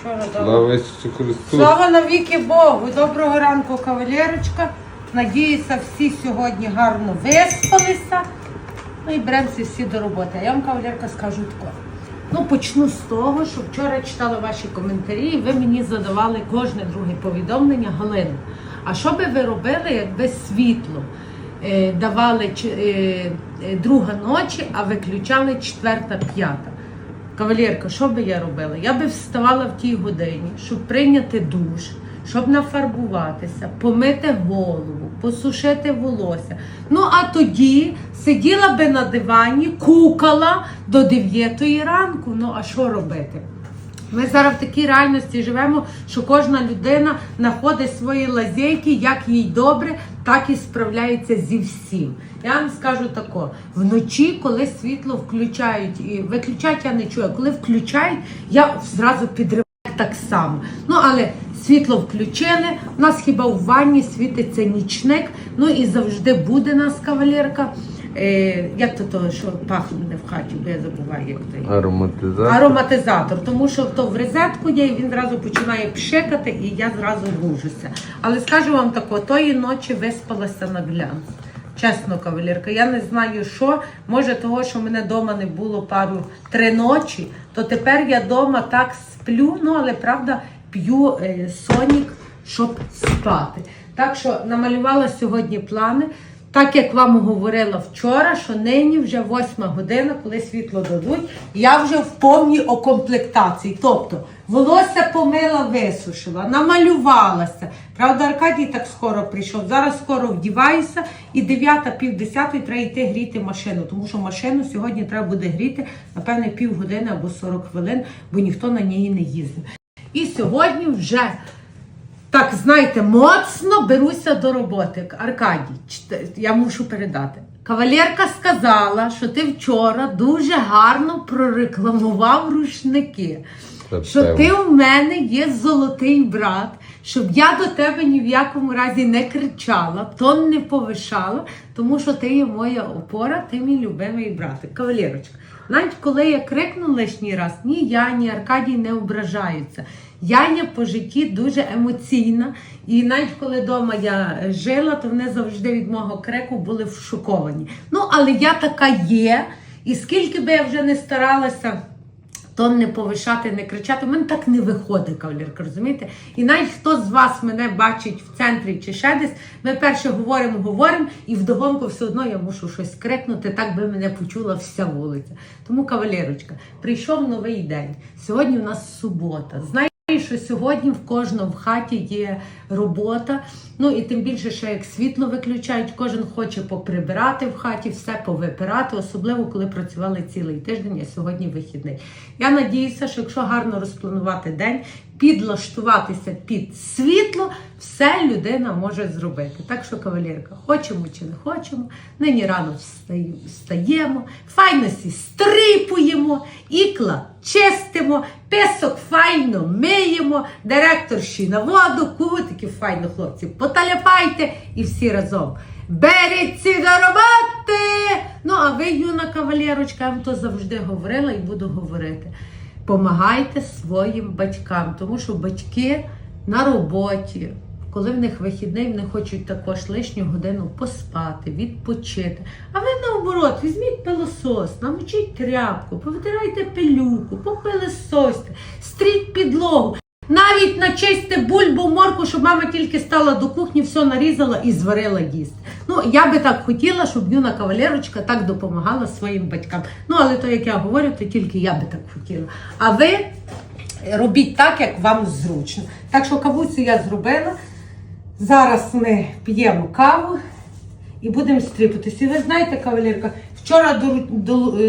вчора дала. Слава Ісусу Христу. Слава навіки Богу! Доброго ранку, кавалерочка. Надіюся, всі сьогодні гарно виспалися. Ну і беремося всі до роботи. А я вам, кавалерка, скажу таке. Ну, почну з того, що вчора читала ваші коментарі, і ви мені задавали кожне друге повідомлення Галину. А що би ви робили, якби світло е, давали ч- е, е, друга ночі, а виключали четверта, п'ята? Кавалерка, що би я робила? Я би вставала в тій годині, щоб прийняти душ, щоб нафарбуватися, помити голову, посушити волосся. Ну а тоді сиділа би на дивані, кукала до 9 ранку. Ну а що робити? Ми зараз в такій реальності живемо, що кожна людина знаходить свої лазейки, як їй добре, так і справляється зі всім. Я вам скажу тако: вночі, коли світло включають і виключають, я не чую. Коли включають, я зразу підриваю так само. Ну але світло включили. У нас хіба в ванні світиться нічник. Ну і завжди буде нас кавалерка. Е, як то того, що пахне в хаті, бо я забуваю, як то є. Ароматизатор. Ароматизатор, тому що то в розетку є, і він зразу починає пшикати, і я зразу вужуся. Але скажу вам тако, тої ночі виспалася на глянц. Чесно, кавалерка, я не знаю, що. Може, того, що мене вдома не було пару три ночі, то тепер я вдома так сплю, ну але правда п'ю е, сонік, щоб спати. Так що намалювала сьогодні плани. Так як вам говорила вчора, що нині вже восьма година, коли світло дадуть, я вже в повній окомплектації. Тобто волосся помила, висушила, намалювалася. Правда, Аркадій так скоро прийшов. Зараз скоро вдіваюся, і дев'ята, пів десятої треба йти гріти машину, тому що машину сьогодні треба буде гріти, напевне, півгодини або 40 хвилин, бо ніхто на ній не їздив. І сьогодні вже так, знаєте, моцно беруся до роботи. Аркадій, я мушу передати. Кавалерка сказала, що ти вчора дуже гарно прорекламував рушники. Це Що певно. ти у мене є золотий брат, щоб я до тебе ні в якому разі не кричала, тон не повишала, тому що ти є моя опора, ти мій любимий братик. Кавалерочка, навіть коли я крикну лишній раз, ні я, ні Аркадій не ображаються. Яня по житті дуже емоційна, і навіть коли вдома я жила, то вони завжди від мого крику були вшоковані. Ну, але я така є, і скільки би я вже не старалася тон не повишати, не кричати. У мене так не виходить, кавалерка, розумієте? І навіть хто з вас мене бачить в центрі чи ще десь, ми перше говоримо, говоримо, і вдогонку все одно я мушу щось крикнути, так би мене почула вся вулиця. Тому, кавалерочка, прийшов новий день. Сьогодні у нас субота. Знаєте, що сьогодні в кожному в хаті є робота. Ну і тим більше, що як світло виключають, кожен хоче поприбирати в хаті, все повипирати, особливо коли працювали цілий тиждень, а сьогодні вихідний. Я надіюся, що якщо гарно розпланувати день, підлаштуватися під світло, все людина може зробити. Так що, кавалерка, хочемо чи не хочемо, нині рано встаємо, файно сі стрипуємо, ікла чистимо, песок файно миємо, директорші на воду, кутики файно, хлопці, поталяпайте і всі разом. Беріться до роботи! Ну, а ви, юна кавалерочка, я вам то завжди говорила і буду говорити. Помагайте своїм батькам, тому що батьки на роботі, коли в них вихідний, вони хочуть також лишню годину поспати, відпочити. А ви наоборот, візьміть пилосос, намочіть тряпку, повитирайте пилюку, попилисосьте, стріть підлогу. Навіть начисти бульбу, морку, щоб мама тільки стала до кухні, все нарізала і зварила їсти. Ну, я би так хотіла, щоб юна кавалерочка так допомагала своїм батькам. Ну, але то, як я говорю, то тільки я би так хотіла. А ви робіть так, як вам зручно. Так що кавуцю я зробила. Зараз ми п'ємо каву і будемо стріпатися. І ви знаєте, кавалерка, вчора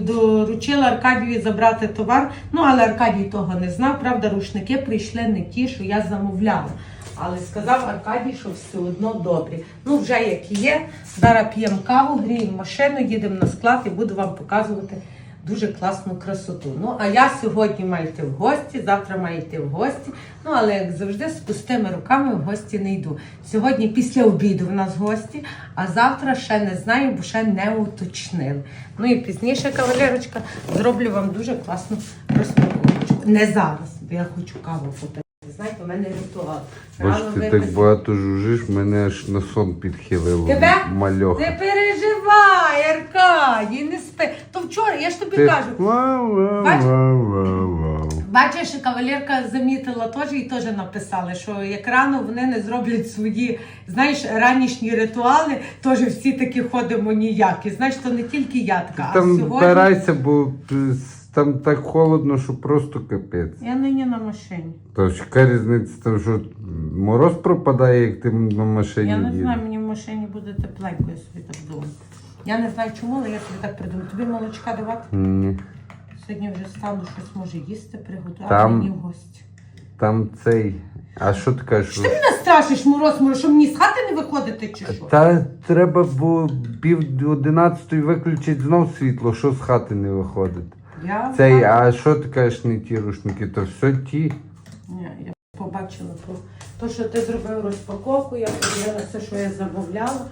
доручила Аркадію забрати товар, ну але Аркадій того не знав. Правда, рушники прийшли не ті, що я замовляла. Але сказав Аркадій, що все одно добрі. Ну, вже як є. Зараз п'ємо каву, гріємо машину, їдемо на склад і буду вам показувати дуже класну красоту. Ну, а я сьогодні маю йти в гості, завтра маю йти в гості. Ну, але як завжди, з пустими руками в гості не йду. Сьогодні після обіду в нас гості, а завтра ще не знаю, бо ще не уточнили. Ну і пізніше, кавалерочка, зроблю вам дуже класну розпаковочку. Не зараз, бо я хочу каву попити. Знаєте, у мене ритуал. Бо ти так багато жужиш, мене аж на сон підхилило. Тебе? Мальоха. Не переживай, Аркадій, не спи. То вчора, я ж тобі Ти- кажу. Вау, вау, Бач? вау, вау, вау. Бачиш, кавалерка замітила теж і теж написали, що як рано вони не зроблять свої, знаєш, ранішні ритуали, теж всі такі ходимо ніякі. Знаєш, то не тільки я така, а Там сьогодні. збирайся, бо там так холодно, що просто капець. Я нині на машині. То ж яка різниця, там що мороз пропадає, як ти на машині Я не їдеш? знаю, мені в машині буде тепленько, я собі так думаю. Я не знаю чому, але я собі так придумаю. Тобі молочка давати? Ні. Сьогодні вже стану щось може їсти, приготувати Там- мені в гості. Там цей. А що ти кажеш? Ти мене страшиш, мороз, мороз, що мені з хати не виходити чи що? Та треба було пів одинадцятої виключити знов світло, що з хати не виходить. Я Цей, знаю. а що ти кажеш, не ті рушники, то все ті. Ні, я побачила про те, що ти зробив розпаковку, я подивилася, що я замовляла.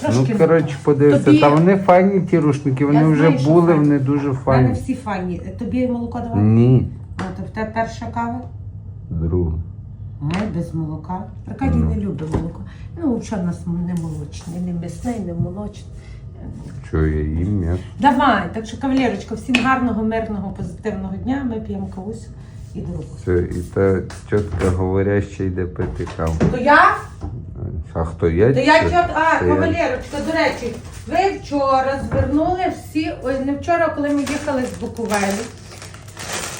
Трошки ну, коротше, подивися, Тобі- та вони файні ті рушники, вони Я вже знаю, що були, файні. вони дуже в мене файні. всі файні. Тобі молоко давати? Ні, А, то в тебе перша кава? друга. Ай, без молока. Аркадій Ну. не любить молоко. Ну, взагалі в нас не молочний, не м'ясний, не молочний. Що я їм м'ясо? Давай, так що, кавалерочка, всім гарного, мирного, позитивного дня. Ми п'ємо кавусь і до роботи. Все, і та тітка говоряща йде пити каву. То я? А хто я? То я чот, а, Це я. кавалерочка, до речі, ви вчора звернули всі, ой, не вчора, коли ми їхали з Буковелі.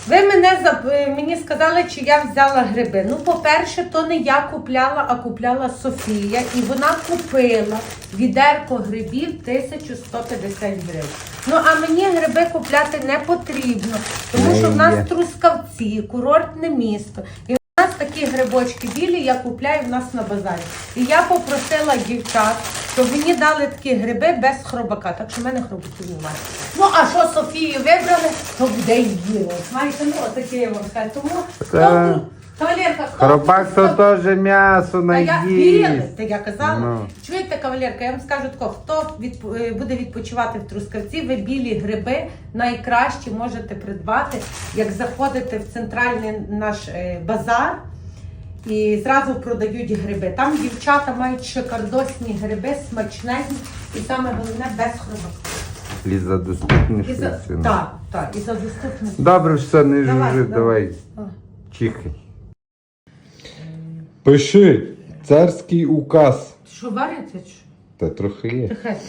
Ви мене зап- е, мені сказали, чи я взяла гриби. Ну, по-перше, то не я купляла, а купляла Софія. І вона купила відерко грибів 1150 гривень. Ну, а мені гриби купляти не потрібно, тому що в нас трускавці, курортне місто. І такі грибочки білі, я купляю в нас на базарі. І я попросила дівчат, щоб мені дали такі гриби без хробака. Так що в мене хробаків немає. Ну а що Софію вибрали, то буде її. Знаєте, ну отаке я вам скажу. Тому кавалерка, хто Хробак то хто- теж м'ясо та я наїсть. біле, та я казала. Ну. Чуєте, кавалерка, я вам скажу тако, хто відп- е, буде відпочивати в Трускавці, ви білі гриби найкращі можете придбати, як заходите в центральний наш е, базар. І зразу продають гриби. Там дівчата мають шикардосні гриби, смачненькі, і саме головне без хробака. І за доступнішу за... ціну. Так, так, і за доступність. Добре, все, не Давай, жужи, давай. давай. А. Чихай. Пиши. Царський указ. Що вариться? Та трохи є. Тихенько.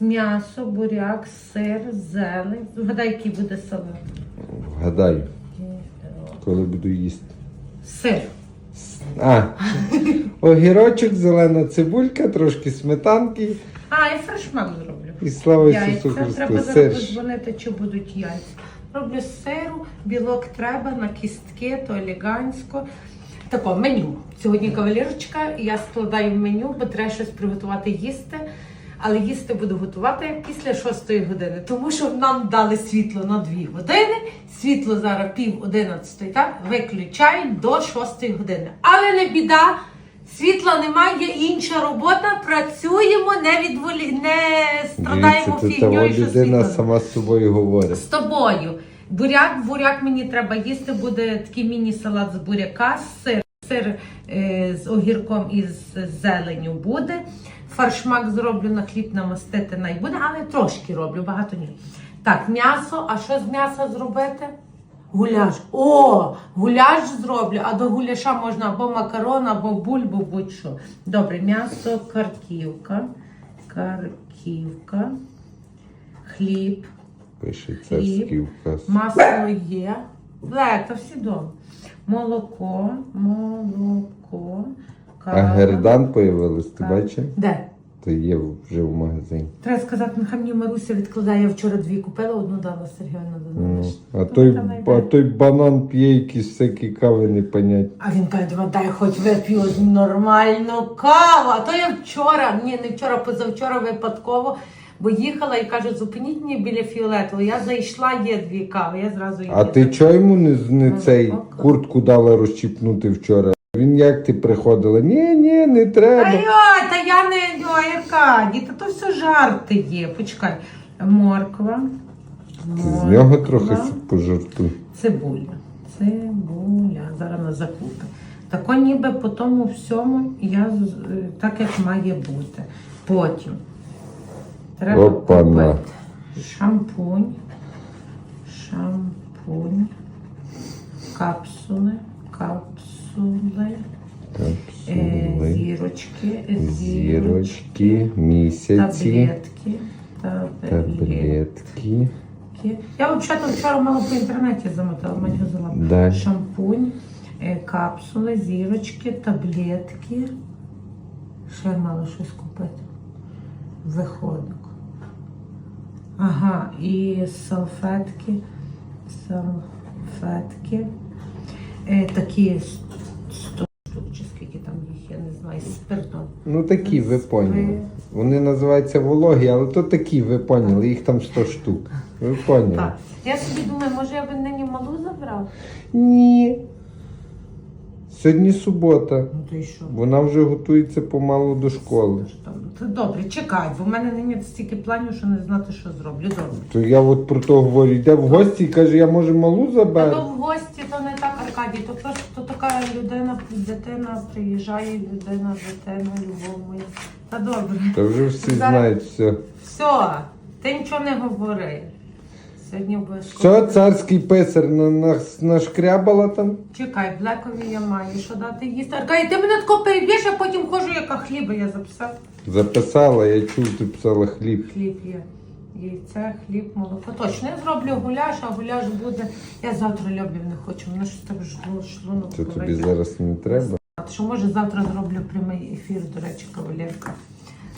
М'ясо, буряк, сир, зелень. Вгадай, який буде салат. Гадаю, коли буду їсти. Сир. А, огірочок, зелена цибулька, трошки сметанки А, я фрешмак зроблю. і слава Яйця. Ісусу Треба Христу. зараз Серж. подзвонити, чи будуть яйця. Роблю з сиру, білок треба, на кістки, то елегантсько. Тако, меню. Сьогодні кавалерочка, я складаю меню, бо треба щось приготувати їсти. Але їсти буду готувати після 6 години, тому що нам дали світло на 2 години. Світло зараз пів 11, так? Виключають до 6 години. Але не біда, світла немає, є інша робота. Працюємо, не відволі... не страдаємо фігньою, людина світло. сама з собою говорить. З тобою. Буряк, буряк мені треба їсти, буде такий міні-салат з буряка, сир, сир е, з огірком і з зеленю буде. Фаршмак зроблю на хліб намастити най буде, але трошки роблю, багато ні. Так, м'ясо, а що з м'яса зробити? Гуляш. О, гуляш зроблю, а до гуляша можна або макарон, або бульбу, будь-що. Добре, м'ясо, картівка, карківка, хліб. Пише царський указ. Масло є. Ле, то всі дома. Молоко, молоко, А гердан появилась, ти бачиш? Де? То є вже в магазині. Треба сказати, нехай мені Маруся відкладає. Я вчора дві купила, одну дала Сергіївна до Ну, а, той, а той банан п'є якісь всякі кави непонятні. А він каже, дай хоч вип'ю нормальну каву. А то я вчора, ні, не вчора, позавчора випадково, бо їхала і каже, зупиніть мені біля фіолетового. Я зайшла, є дві кави, я зразу її. А ти чого йому не, не Ну, цей куртку дала розчіпнути вчора? Він як ти приходила? Ні, ні, не Та треба. йой, та я не йой, яка, ні, та то все жарти є. Почекай. Морква. З нього трохи пожартуй. Цибуля. цибуля. Зараз на закупи. Тако ніби по тому всьому я е, так як має бути. Потім треба Опа-на. купити шампунь, шампунь, капсули, капсули, е, Капсули, зірочки, зірочки, зірочки, місяці, таблетки, таблетки. таблетки. Я взагалі вчора мало по інтернеті замотала, мать взяла. Далі. Шампунь, е, капсули, зірочки, таблетки. Ще я мала щось купити. Виходок. Ага, і салфетки. Салфетки. Е, такі 100 штук, чи скільки там їх, я не знаю, спиртом. Ну такі, ви поняли. Вони називаються вологі, але то такі, ви поняли, їх там 100 штук. Ви поняли? Так. Я собі думаю, може я би нині малу забрав? Ні. Сьогодні субота. Ну то й що? Вона вже готується помалу до школи. Це добре, чекай, бо в мене нині стільки планів, що не знати, що зроблю. Добре. То я от про то говорю, йде в гості і каже, я може малу Та заберу. то в гості то не так, Аркадій, то просто то така людина, дитина приїжджає, людина, дитина, любов моя. Та добре. Та вже всі Зараз- знають все. Все, ти нічого не говори. Сьогодні обов'язково. Все, царський писар на, на, нашкрябала там. Чекай, блекові я маю, що дати їсти. Аркадій, ти мене тако переб'єш, а потім хожу, яка хліба я записав. Записала, я чув, ти писала хліб. Хліб є. Яйце, хліб, молоко. Точно, я зроблю гуляш, а гуляш буде. Я завтра льобів не хочу, мене щось так жло- шлунок. Це тобі зараз не треба. Що може завтра зроблю прямий ефір, до речі, кавалерка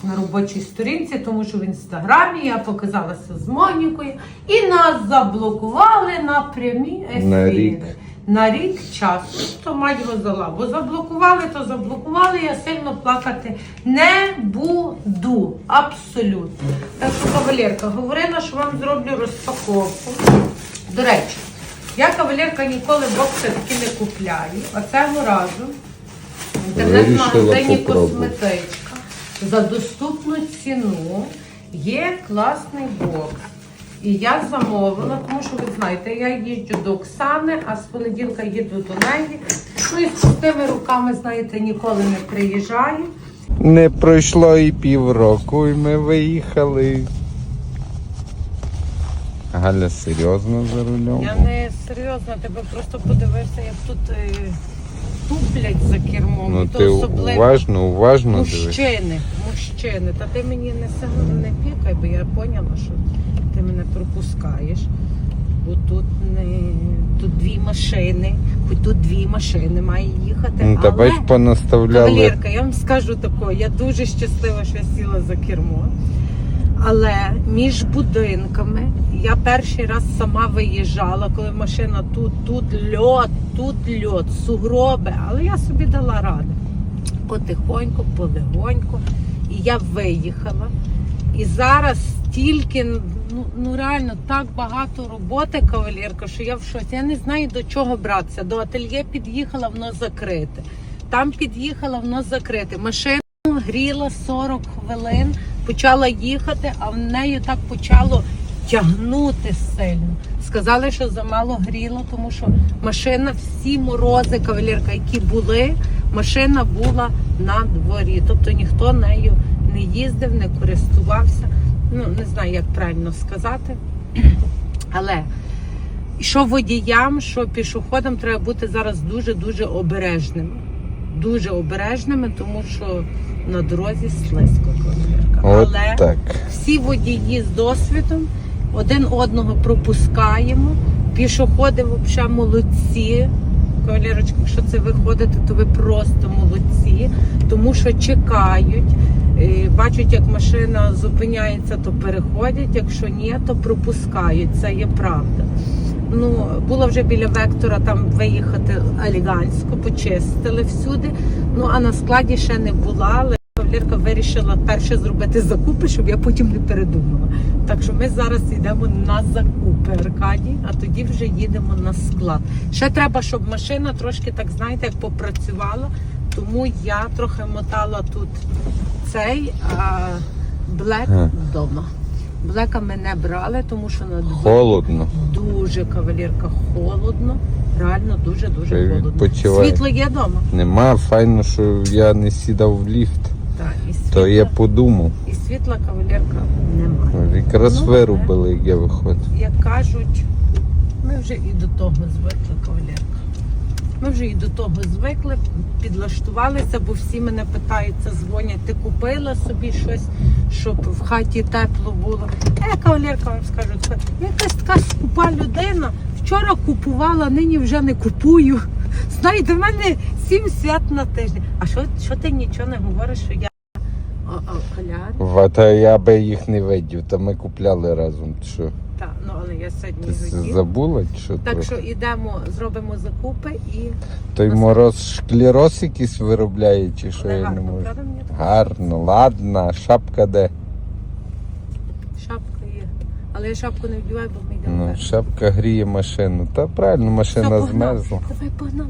на робочій сторінці, тому що в інстаграмі я показалася з Монікою і нас заблокували на прямі ефіри. На рік. На рік часу. То мать його бо заблокували, то заблокували. Я сильно плакати не буду. Абсолютно. Так що, кавалерка, говорила, що вам зроблю розпаковку. До речі, я кавалерка ніколи бокси таки не купляю, а цього разу в інтернет-магазині Вирішила косметичка за доступну ціну є класний бокс. І я замовила, тому що ви знаєте, я їжджу до Оксани, а з понеділка їду до неї. Ну і з пустими руками, знаєте, ніколи не приїжджаю. Не пройшло і півроку, і ми виїхали. Галя серйозно за рулем. Я не серйозно, тебе просто подивився, як тут е, туплять за кермом. Ну то ти особливо уважно, уважно дивись. мужчини, мужчини. Та ти мені не сильно не пікай, бо я поняла, що ти мене пропускаєш. Бо тут не тут дві машини, хоч тут дві машини має їхати. Ну, та але... понаставляли. Кавалерка, я вам скажу таке, я дуже щаслива, що я сіла за кермо. Але між будинками я перший раз сама виїжджала, коли машина тут, тут льот, тут льот, сугроби. Але я собі дала раду. Потихоньку, полегоньку. І я виїхала. І зараз стільки, ну, ну реально так багато роботи, кавалерка, що я в шоці. Я не знаю до чого братися. До ательє під'їхала, воно закрите. Там під'їхала, воно закрите. Машину гріла 40 хвилин, почала їхати, а в нею так почало тягнути сильно. Сказали, що замало гріло, тому що машина, всі морози, кавалерка, які були, машина була на дворі. Тобто ніхто нею не їздив, не користувався. Ну, не знаю, як правильно сказати. Але що водіям, що пішоходам треба бути зараз дуже-дуже обережними. Дуже обережними, тому що на дорозі слизько. От Але так. всі водії з досвідом один одного пропускаємо. Пішоходи взагалі молодці. Кавалерочка, якщо це виходите, то ви просто молодці, тому що чекають, е, бачать, як машина зупиняється, то переходять. Якщо ні, то пропускають. Це є правда. Ну, було вже біля вектора там виїхати елегантсько, почистили всюди. Ну а на складі ще не була, але кавалерка вирішила перше зробити закупи, щоб я потім не передумала. Так що ми зараз йдемо на закупи Аркадій, а тоді вже їдемо на склад. Ще треба, щоб машина трошки, так знаєте, як попрацювала. Тому я трохи мотала тут цей а блек вдома. Блека ми не брали, тому що на дворі Холодно. дуже кавалерка холодно. Реально дуже-дуже холодно. відпочивай. Світло є вдома. Нема, файно, що я не сідав в ліфт. Так, і світла, То я подумав. і світла кавалерка немає. Якраз Ну, вирубили, як я виходив. Як кажуть, ми вже і до того звикли, кавалерка. Ми вже і до того звикли, підлаштувалися, бо всі мене питаються, дзвонять, ти купила собі щось, щоб в хаті тепло було. Е, кавалерка вам скажу, це якась така скупа людина. Вчора купувала, нині вже не купую. Знаєте, в мене сім свят на тиждень. А що, що ти нічого не говориш, що я коляр? Та я би їх не видів, та ми купляли разом. Ти Що? Так, ну але я сьогодні Ти хотів. забула? чи Що Так трохи? що йдемо, зробимо закупи і Той мороз шклероз якийсь виробляє, чи що Але я не можу. правда мені так? Гарно, ладно, шапка де? Але я шапку не вдіваю, бо ми йдемо. Ну, вперед. шапка гріє машину. Та правильно, Все, машина погнали. змерзла. Давай погнали.